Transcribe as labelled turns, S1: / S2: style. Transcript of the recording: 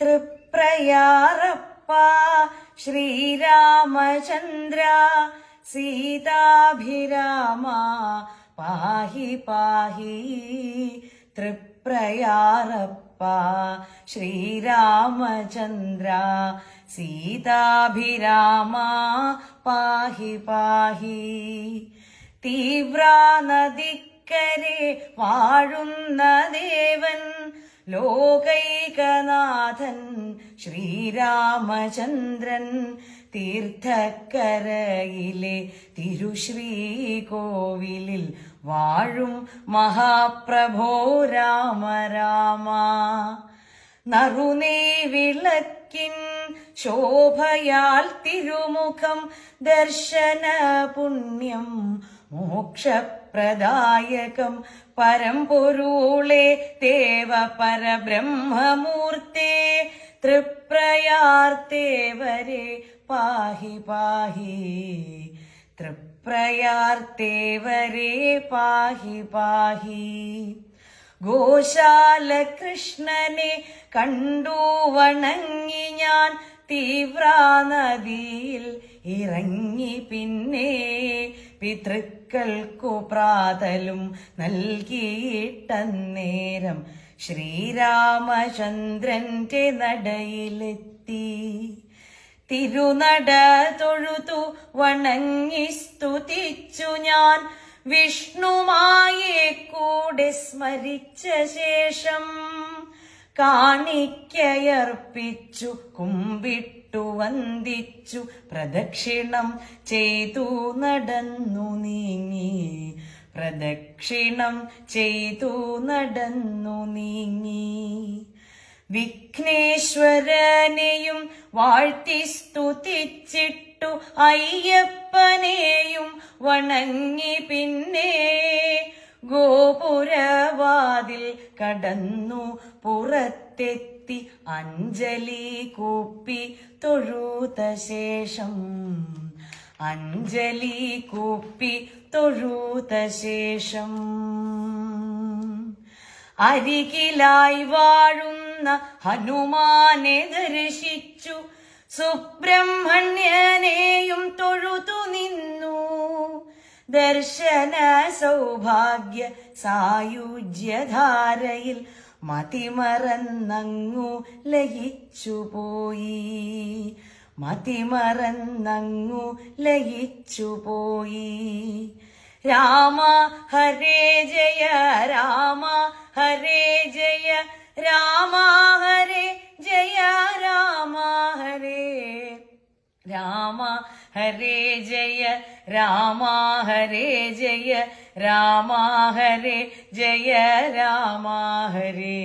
S1: തൃപ്രയാറപ്പ ശ്രീരാമചന്ദ്ര സീതാഭിരാമ പാഹി പാഹി തൃപ്രയാറപ്പ ശ്രീരാമചന്ദ്ര സീതാഭിരാമ പാഹി പാഹി തീവ്രാനദിക്കരെ വാഴുന്ന ദേവൻ ലോകൈകനാഥൻ ശ്രീരാമചന്ദ്രൻ തീർത്ഥക്കരയിലെ തിരുശ്രീകോവിലിൽ വാഴും മഹാപ്രഭോ രാമ രാമ. നറുനേ വിളക്കിൻ ശോഭയാൽ തിരുമുഖം ദർശന പുണ്യം മോക്ഷപ്രദായകം പരമ്പൊരുളെ ദേവ പരബ്രഹ്മമൂർത്തേ തൃപ്രയാർത്തേവരെ പാഹി പാഹി തൃപ്രയാർത്തേവരെ പാഹി പാഹി. ഗോശാല കൃഷ്ണനെ കണ്ടു വണങ്ങി ഞാൻ തീവ്രാനദിയിൽ ഇറങ്ങി പിന്നെ പിതൃക്കൾക്കു പ്രാതലും നൽകിയിട്ടന്നേരം ശ്രീരാമചന്ദ്രന്റെ നടയിലെത്തി. തിരുനട തൊഴുതു വണങ്ങി സ്തുതിച്ചു ഞാൻ. വിഷ്ണുമായെ കൂടെ സ്മരിച്ച ശേഷം കാണിക്കയർപ്പിച്ചു കുമ്പിട്ടു വന്ദിച്ചു പ്രദക്ഷിണം ചെയ്തു നടന്നു നീങ്ങി. പ്രദക്ഷിണം ചെയ്തു നടന്നു നീങ്ങി. വിഘ്നേശ്വരനെയും വാഴ്ത്തി സ്തുതിച്ചിട്ടു അയ്യപ്പനെയും വണങ്ങി പിന്നെ കടന്നു പുറത്തെത്തി അഞ്ജലി കൂപ്പി തൊഴുത ശേഷം. അഞ്ജലി കൂപ്പി തൊഴുത ശേഷം. അരികിലായി വാഴുന്ന ഹനുമാനെ ദർശിച്ചു. സുബ്രഹ്മണ്യനെയും തൊഴുതു നിന്നു. ദർശന സൗഭാഗ്യ സായുജ്യധാരയിൽ മതിമറന്നങ്ങു ലയിച്ചുപോയി മതിമറന്നങ്ങു ലയിച്ചുപോയി രാമ ഹരേ ജയ രാമ ഹരേ ജയ രാമ ഹരേ ജയ രാമ ഹരേ. രാമ ഹരേ ജയ രാമ ഹരേ ജയ രാമ ഹരേ ജയ രാമ ഹരേ